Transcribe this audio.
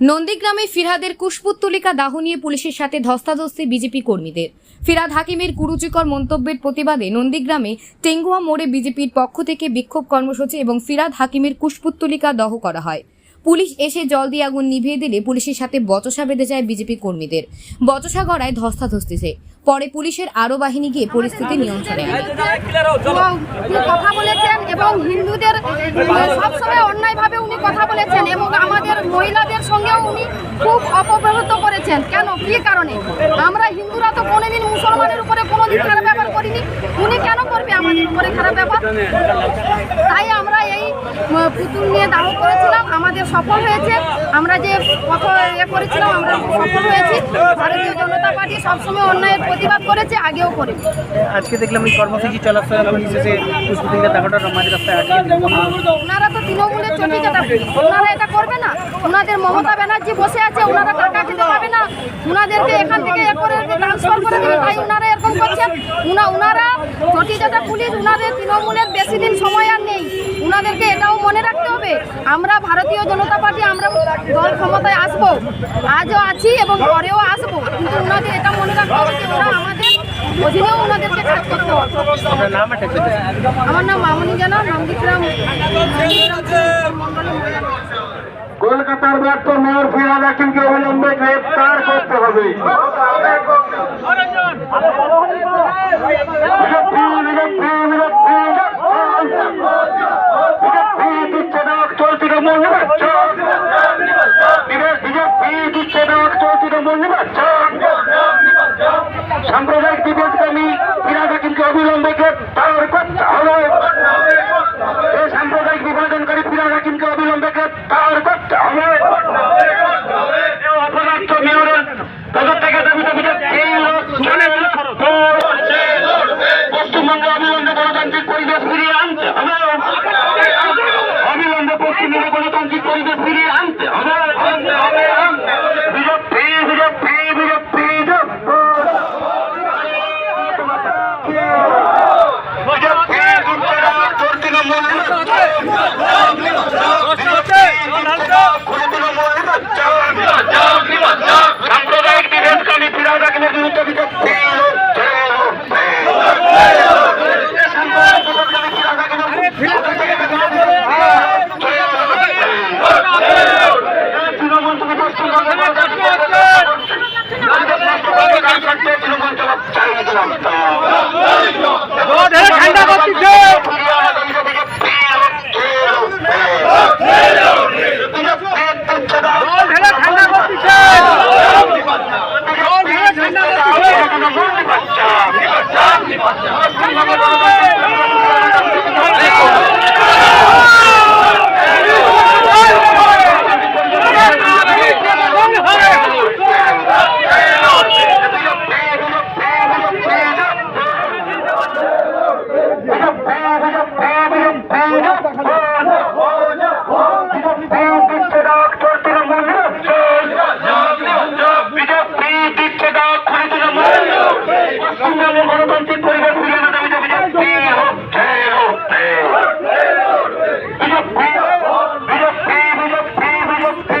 নন্দীগ্রামে ফিরহাদের কুশপুত্তলিকা দাহ নিয়ে পুলিশের সাথে ধস্তাধস্তি বিজেপি কর্মীদের। ফিরাদ হাকিমের কুরুচিকর মন্তব্যের প্রতিবাদে নন্দীগ্রামে টেঙ্গুয়া মোড়ে বিজেপির পক্ষ থেকে বিক্ষোভ কর্মসূচি এবং ফিরাদ হাকিমের কুশপুত্তলিকা দহ করা হয়। পুলিশ এসে জল দিয়ে আগুন নিভিয়ে দিলে পুলিশের সাথে বচসা বেঁধে যায় বিজেপি কর্মীদের। বচসা গড়ায় ধস্তাধস্তিতে পরে পুলিশের আরও বাহিনী গিয়ে পরিস্থিতি নিয়ন্ত্রণে কথা বলেছেন এবং হিন্দুদের, সবসময় অন্যায়ভাবে উনি কথা বলেছেন এবং আমাদের সঙ্গেও উনি খুব অপব্যবহৃত করেছেন। কেন? কি কারণে? আমরা হিন্দুরা তো কোনোদিন মুসলমানের উপরে কোনোদিন খারাপ করিনি। উনি কেন করবে আমাদের উপরে খারাপ ব্যাপার তাই আমরা এই পুতুল নিয়ে দাহ করেছিলাম। আমাদের সফল হয়েছে। আমরা যে কত ইয়ে করেছিলাম আমরা সফল হয়েছি। ভারতীয় জনতা পার্টি সবসময় অন্যায়ের প্রতিবাদ করেছে আগেও করে আজকে দেখলাম এই কর্মসূচি চলাফেরা শেষে পুষ্পতিকা দেখাটা মাঝ রাস্তায় ওনারা তো তৃণমূলের চটি চাটা ওনারা এটা করবে না। ওনাদের মমতা ব্যানার্জি বসে আছে ওনারা টাকা খেতে পাবে না। ওনাদেরকে এখান থেকে এ করে ট্রান্সফার করে দেবে। তাই ওনারা উনা ওনারা চটি চাটা পুলিশ ওনাদের তৃণমূলের বেশি দিন সময় আর নেই। ওনাদেরকে এটাও মনে রাখতে হবে। আমরা ভারতীয় জনতা পার্টি আমরা দল ক্ষমতায় আসব। আজও আছি এবং পরেও আসব। কিন্তু ওনাদের এটা মনে রাখতে হবে যে ওরা আমাদের অধীনেও ওনাদেরকে কাজ করতে হবে। আমার নাম মামনি জানা নন্দীগ্রাম কলকাতার ব্যর্থ মেয়র ফিরাদ হাকিমকে অবিলম্বে গ্রেপ্তার করতে হবে। বিজেপি, বিজেপি, বিজেপি, বিজেপি দিচ্ছে ডাক, চলছে তৃণমূল নির্বাচন। বিজে- বিজেপি দিচ্ছে ডাক, চলছে তৃণমূল নির্বাচন। সাম্প্রদায়িক বিভেদকামী ফিরাদ হাকিমকে অবিলম্বে গ্রেপ্তার করতে হবে এই সাম্প্রদায়িক বিভাজনকারী ফিরাদ হাকিমকে অবিলম্বে গ্রেপ্তার করতে হবে এই অপদার্থ মেয়রের পদত্যাগের দাবিতে বিজেপি চলে গেল। পশ্চিমবঙ্গে অবিলম্বে গণতান্ত্রিক পরিবেশ ফিরিয়ে আনতে হবে অবিলম্বে পশ্চিমবঙ্গে গণতান্ত্রিক পরিবেশ ফিরিয়ে আনতে হবে বিজেপি বিজেপি সাম্প্রদায়িক বিভেদকারী ফিরাদ হাকিমের বিরুদ্ধে বিজেপি তৃণমূল থেকে পশ্চিমবঙ্গের তৃণমূল জবাব চালিয়ে দিলাম ঠান্ডা করতেছে ঠান্ডা করতেছে গণতান্ত্রিক পরিবেশ ফিরিয়ে আনা দাবিতে বিজেপি হচ্ছে হচ্ছে বিজেপি বিজেপি বিজেপি বিজেপি